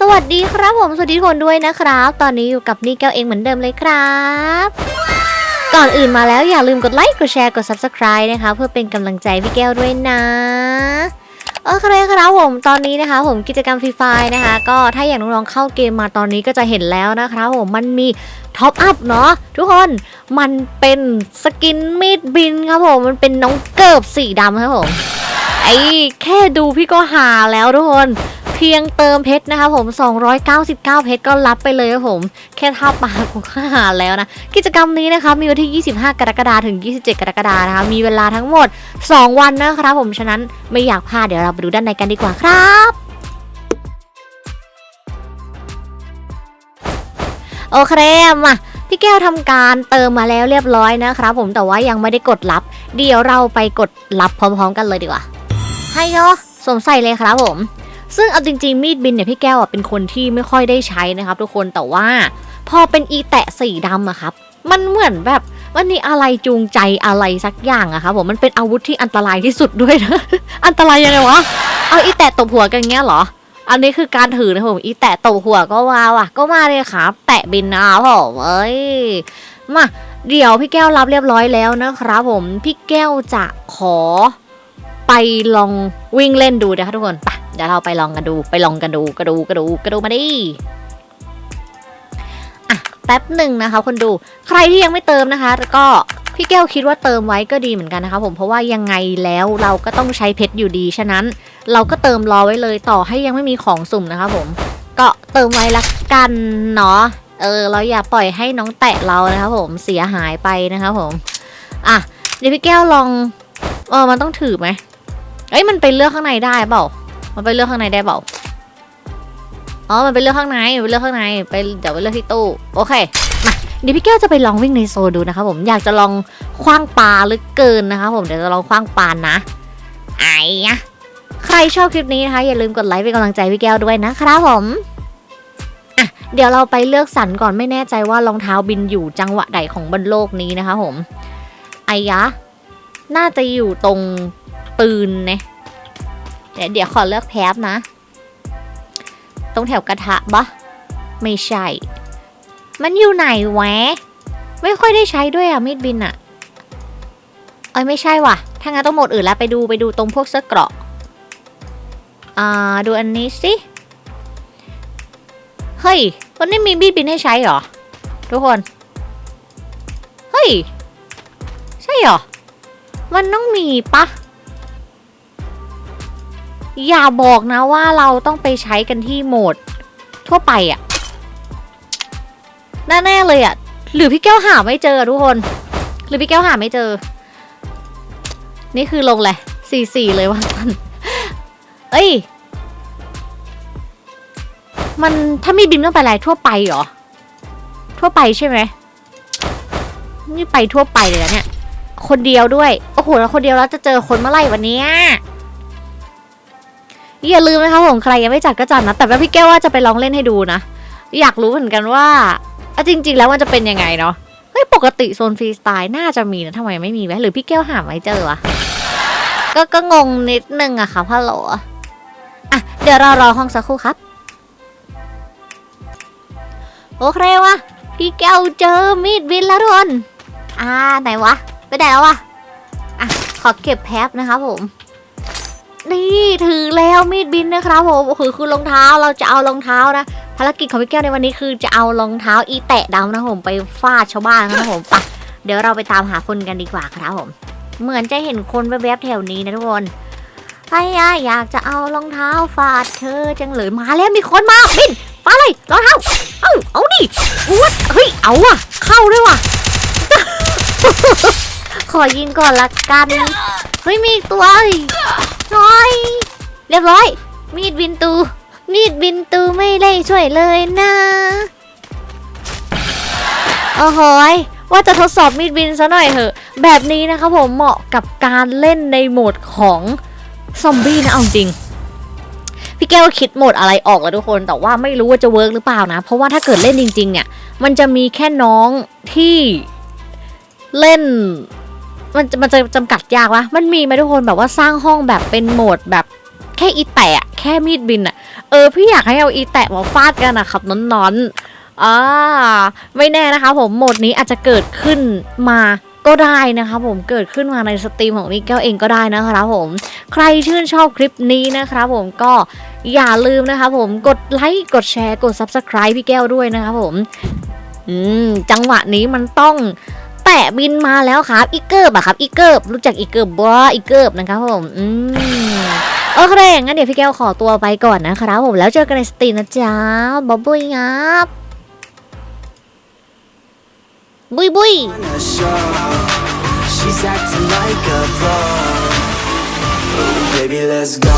สวัสดีครับผมสวัสดีทุกคนด้วยนะครับ ตอนนี้อยู่กับนี่แก้วเองเหมือนเดิมเลยครับ ก่อนอื่นมาแล้วอย่าลืมกดไลค์กดแชร์กด subscribe นะคะ เพื่อเป็นกำลังใจพี่แก้วด้วยนะโอเคครับผมตอนนี้นะคะผมกิจกรรมฟรีไฟนะคะ ก็ถ้าอยากน้องๆเข้าเกมมาตอนนี้ก็จะเห็นแล้วนะครับผมมันมีท็อปอัพเนาะทุกคนมันเป็นสกินมีดบินครับผมมันเป็นน้องเกิบสีดำครับผมไอ้แค่ดูพี่ก็หาแล้วทุกคน เพียงเติมเพชรนะคะผม 299 เพชรก็รับไปเลยครับผม แค่ท่าปากกูก็หาแล้วนะ กิจกรรมนี้นะคะมีวันที่ 25 กรกฎาคมถึง 27 กรกฎาคมนะคะ มีเวลาทั้งหมด 2 วันนะครับผม ฉะนั้นไม่อยากพลาดเดี๋ยวเราไปดูด้านในกันดีกว่าครับโอเคมาพี่แก้วทำการเติมมาแล้วเรียบร้อยนะครับผมแต่ว่ายังไม่ได้กดรับ เดี๋ยวเราไปกดรับพร้อมๆกันเลยดีกว่าให้เนาะสวมใส่เลยครับผม ซึ่งเอาจริงๆมีดบินเนี่ยพี่แก้วอะเป็นคนที่ไม่ค่อยได้ใช้นะครับทุกคนแต่ว่าพอเป็นอีแตะสีดำอะครับ มันเหมือนแบบมันมีอะไรจูงใจอะไรสักอย่างอะครับผมมันเป็นอาวุธที่อันตรายที่สุดด้วยนะ อันตรายยังไงวะเอาอีแตะตบหัวกันเงี้ยเหรอ อันนี้คือการถือนะผมอีแตะตบหัวก็ว้าวอะก็มาเลยครับ แตะบินนะผมเอ้ยมาเดี๋ยวพี่แก้วรับเรียบร้อยแล้วนะครับผมพี่แก้วจะขอ ไปลองวิ่งเล่นดูนะคะทุกคนไปเดี๋ยวเราไปลองกันดูไปลองกันดูกระดูกระดูกระดูมาดิอะแป๊บหนึ่งนะคะคนดูใครที่ยังไม่เติมนะคะก็พี่แก้วคิดว่าเติมไว้ก็ดีเหมือนกันนะคะผมเพราะว่ายังไงแล้วเราก็ต้องใช้เพชรอยู่ดี ฉะนั้นเราก็เติมรอไว้เลยต่อให้ยังไม่มีของสุ่มนะคะผมก็เติมไว้ละกันเนาะเออเราอย่าปล่อยให้น้องแตะเรานะคะผมเสียหายไปนะคะผมอะเดี๋ยวพี่แก้วลองเออมันต้องถือไหม เอ้ยมันไปเลือกข้างในได้เปล่า มันไปเลือกข้างในได้เปล่า อ๋อ มันไปเลือกข้างในไปเลือกข้างใน ไปเดี๋ยวไปเลือกที่ตู้ โอเค มาเดี๋ยวพี่แก้วจะไปลองวิ่งในโซดูนะคะผม อยากจะลองคว้างปลาหรือเกินนะคะผม เดี๋ยวจะลองคว้างปลานะ ไอ้อะใครชอบคลิปนี้นะคะอย่าลืมกดไลค์เป็นกำลังใจพี่แก้วด้วยนะครับผมอะเดี๋ยวเราไปเลือกสรรก่อนไม่แน่ใจว่ารองเท้าบินอยู่จังหวะใดของบนโลกนี้นะคะผม ไอ้ยะ น่าจะอยู่ตรง ปืนเนี่ยเดี๋ยวเดี๋ยวขอเลือกแพบนะ ตรงแถวกระทะปะไม่ใช่ มันอยู่ไหนแวะ ไม่ค่อยได้ใช้ด้วยอะมีดบินอะเอ้ยไม่ใช่ว่ะ ถ้างั้นต้องหมดอื่นแล้วไปดูไปดูตรงพวกเสื้อเกราะอ่าดูอันนี้สิ เฮ้ยวันนี้มีมีดบินให้ใช้เหรอ ทุกคน เฮ้ย ใช่เหรอ มันต้องมีปะ อย่าบอกนะว่าเราต้องไปใช้กันที่โหมด ทั่วไปอะแน่ๆเลยอะหรือพี่แก้วหาไม่เจอทุกคน หรือพี่แก้วหาไม่เจอ นี่คือลงเลยสี่สี่เลยว่าสันเอ้ย มันถ้ามีบินต้องไปอะไรทั่วไปเหรอ ทั่วไปใช่ไหมนี่ไปทั่วไปเลยนะเนี่ย คนเดียวด้วย โอ้โห แล้วคนเดียวแล้วจะเจอคนเมื่อไหร่วันนี้ อย่าลืมนะคะผมใครยังไม่จัดก็จัดนะ แต่ว่าพี่แก้วว่าจะไปลองเล่นให้ดูนะ อยากรู้เหมือนกันว่าอะจริง ๆ แล้วมันจะเป็นยังไงเนาะเฮ้ยปกติโซนฟรีสไตล์น่าจะมีนะทำไมไม่มีวะหรือพี่แก้วหาไม่เจอวะก็ก็งงนิดนึงอะค่ะพ่อโหลอะเดี๋ยวเรารอห้องสักครู่ครับโอเควะพี่แก้วเจอมีดบินแล้วทุกคนอ่าไหนวะไปไหนแล้ววะอะขอเก็บแพ็บนะครับผม นี่ถือแล้วมีดบินนะครับผมโอ้โหคือรองเท้าเราจะเอารองเท้านะภารกิจของพี่แก้วในวันนี้คือจะเอารองเท้าอีแตะดำนะผมไปฟาดชาวบ้านนะผมปะเดี๋ยวเราไปตามหาคนกันดีกว่าครับผม เหมือนจะเห็นคนแวบๆแถวนี้นะทุกคนใครอะอยากจะเอารองเท้าฟาดเธอจังเลยมาแล้วมีคนมาบินมาเลยรองเท้าเอาเอาดิอุ้ยเฮ้ยเอาว่ะเข้าด้วยว่ะขอยิงก่อนละกันเฮ้ยมีอีกตัว น้อย เรียบร้อย มีดบินตู มีดบินตูไม่ได้ช่วยเลยนะโอ้โหยว่าจะทดสอบมีดบินซะหน่อยเถอะ แบบนี้นะคะผมเหมาะกับการเล่นในโหมดของซอมบี้นะเอาจริง พี่แก้วคิดโหมดอะไรออกแล้วทุกคน แต่ว่าไม่รู้ว่าจะเวิร์กหรือเปล่านะ เพราะว่าถ้าเกิดเล่นจริง ๆ เนี่ย มันจะมีแค่น้องที่เล่น มันจะมันจะจำกัดยากวะมันมีไหมทุกคนแบบว่าสร้างห้องแบบเป็นโหมดแบบแค่อีแตะแค่มีดบินอะเออพี่อยากให้เอาอีแตะมาฟาดกันนะครับน้อนๆอ่าไม่แน่นะคะ ผมโหมดนี้อาจจะเกิดขึ้นมาก็ได้นะคะผมเกิดขึ้นมาในสตรีมของนิกแก้วเองก็ได้นะครับผมใครชื่นชอบคลิปนี้นะครับผมก็อย่าลืมนะคะผมกดไลค์กดแชร์กด Subscribe พี่แก้วด้วยนะครับผม อืม จังหวะนี้มันต้อง แตะบินมาแล้วครับอีเกิร์บอะครับอีเกิร์บรู้จักอีเกิร์บบ่อีเกิร์บนะครับผมอืมโอเคงั้นเดี๋ยวพี่แก้วขอตัวไปก่อนนะครับผมแล้วเจอกันในสตรีมนะจ๊ะบ๊อบบุยงับบุยบุย She's acting like a pro. Baby, let's go.